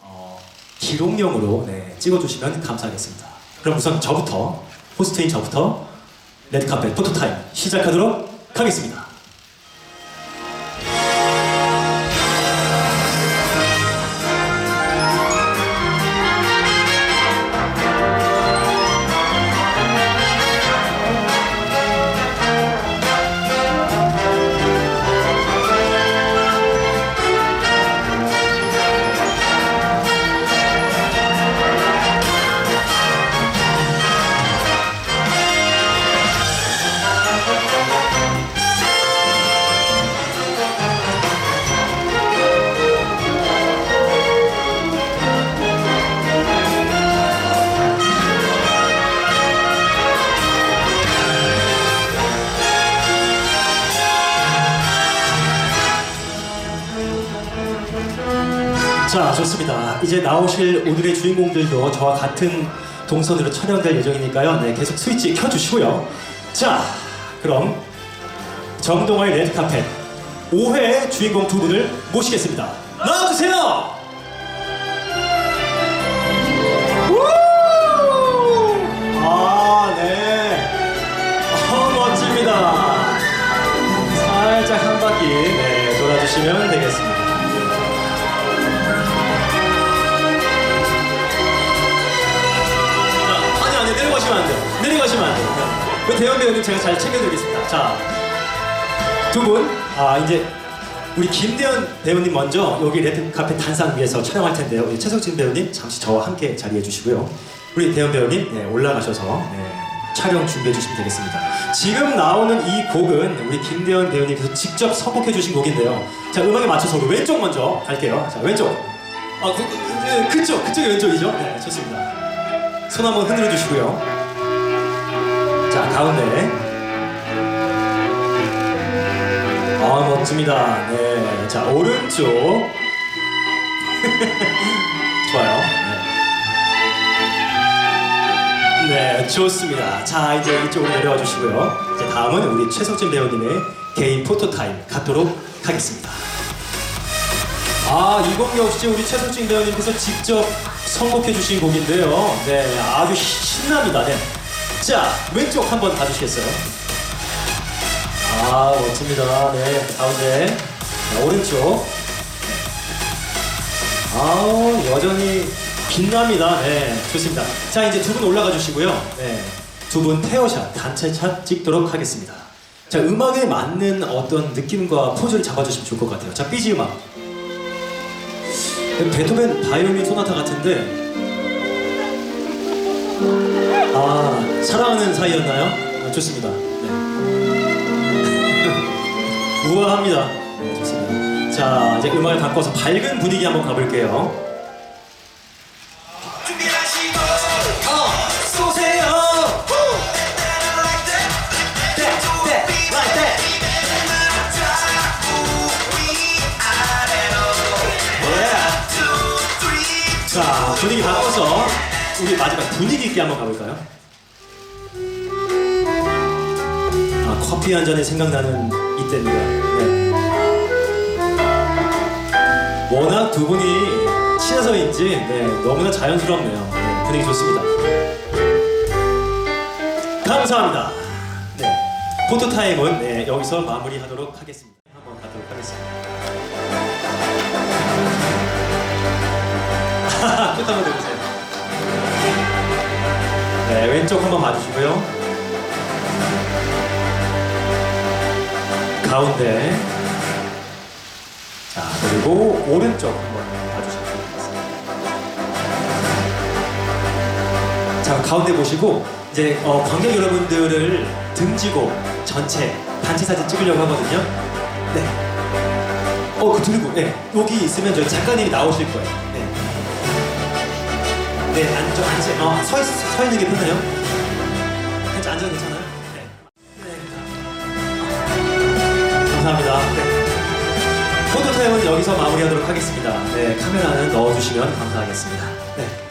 어, 기록용으로 네, 찍어주시면 감사하겠습니다. 그럼 우선 저부터 호스트인 저부터 레드카펫 포토타임 시작하도록 하겠습니다. 자, 좋습니다. 이제 나오실 오늘의 주인공들도 저와 같은 동선으로 촬영될 예정이니까요. 네, 계속 스위치 켜주시고요. 자, 그럼 정동화의 레드카펫 5회 주인공 두 분을 모시겠습니다. 나와주세요! 우! 아, 네. 어, 멋집니다. 살짝 한 바퀴 네, 돌아주시면 되겠습니다. 대현 배우님 제가 잘 챙겨드리겠습니다. 자, 두 분, 아 이제 우리 김대현 배우님 먼저 여기 레드 카페 단상 위에서 촬영할 텐데요. 우리 최석진 배우님 잠시 저와 함께 자리해 주시고요. 우리 대현 배우님 네, 올라가셔서 네, 촬영 준비해 주시면 되겠습니다. 지금 나오는 이 곡은 우리 김대현 배우님께서 직접 선곡해 주신 곡인데요. 자, 음악에 맞춰서 우리 왼쪽 먼저 갈게요. 자, 왼쪽. 아, 그, 그, 네, 그쪽, 그쪽이 왼쪽이죠? 네, 좋습니다. 손 한번 흔들어 주시고요. 자, 가운데. 아, 멋집니다. 네. 자, 오른쪽. 좋아요. 네. 네, 좋습니다. 자, 이제 이쪽으로 내려와 주시고요. 이제 다음은 우리 최석진 배우님의 개인 포토타임 갖도록 하겠습니다. 아, 이곡 역시 우리 최석진 배우님께서 직접 선곡해 주신 곡인데요. 네, 아주 신납니다. 네. 자, 왼쪽 한번 봐주시겠어요? 아, 멋집니다. 네, 가운데. 자, 오른쪽. 아우, 여전히 빛납니다. 네, 좋습니다. 자, 이제 두 분 올라가 주시고요. 네, 두분 페어샷, 단체샷 찍도록 하겠습니다. 자, 음악에 맞는 어떤 느낌과 포즈를 잡아주시면 좋을 것 같아요. 자, 삐지 음악. 베토벤 바이올린 소나타 같은데 아 사랑하는 사이였나요? 아, 좋습니다. 네. 우아합니다. 네, 좋습니다. 자 이제 음악을 바꿔서 밝은 분위기 한번 가볼게요. 자 분위기 바꿔서 우리 마지막 분위기 있게 한번 가볼까요? 아 커피 한 잔이 생각나는 이때입니다. 네. 워낙 두 분이 친해서인지 네, 너무나 자연스럽네요. 네, 분위기 좋습니다. 감사합니다. 네, 포토 타임은 네, 여기서 마무리하도록 하겠습니다. 한번 가도록 하겠습니다. 끝 한번 해보세요. 네, 왼쪽 한번 봐주시고요. 가운데. 자, 그리고 오른쪽 한번 봐주시면 되겠습니다. 자, 가운데 보시고, 이제 어, 관객 여러분들을 등지고 전체 단체 사진 찍으려고 하거든요. 네. 어, 그 들고, 네. 여기 있으면 저희 작가님이 나오실 거예요. 네. 네, 앉아, 앉아. 어, 서, 있, 서 있는 게 편해요? 괜찮, 앉아도 괜찮아요? 네. 네. 감사합니다. 네. 포토타임은 여기서 마무리하도록 하겠습니다. 네, 카메라는 넣어주시면 감사하겠습니다. 네.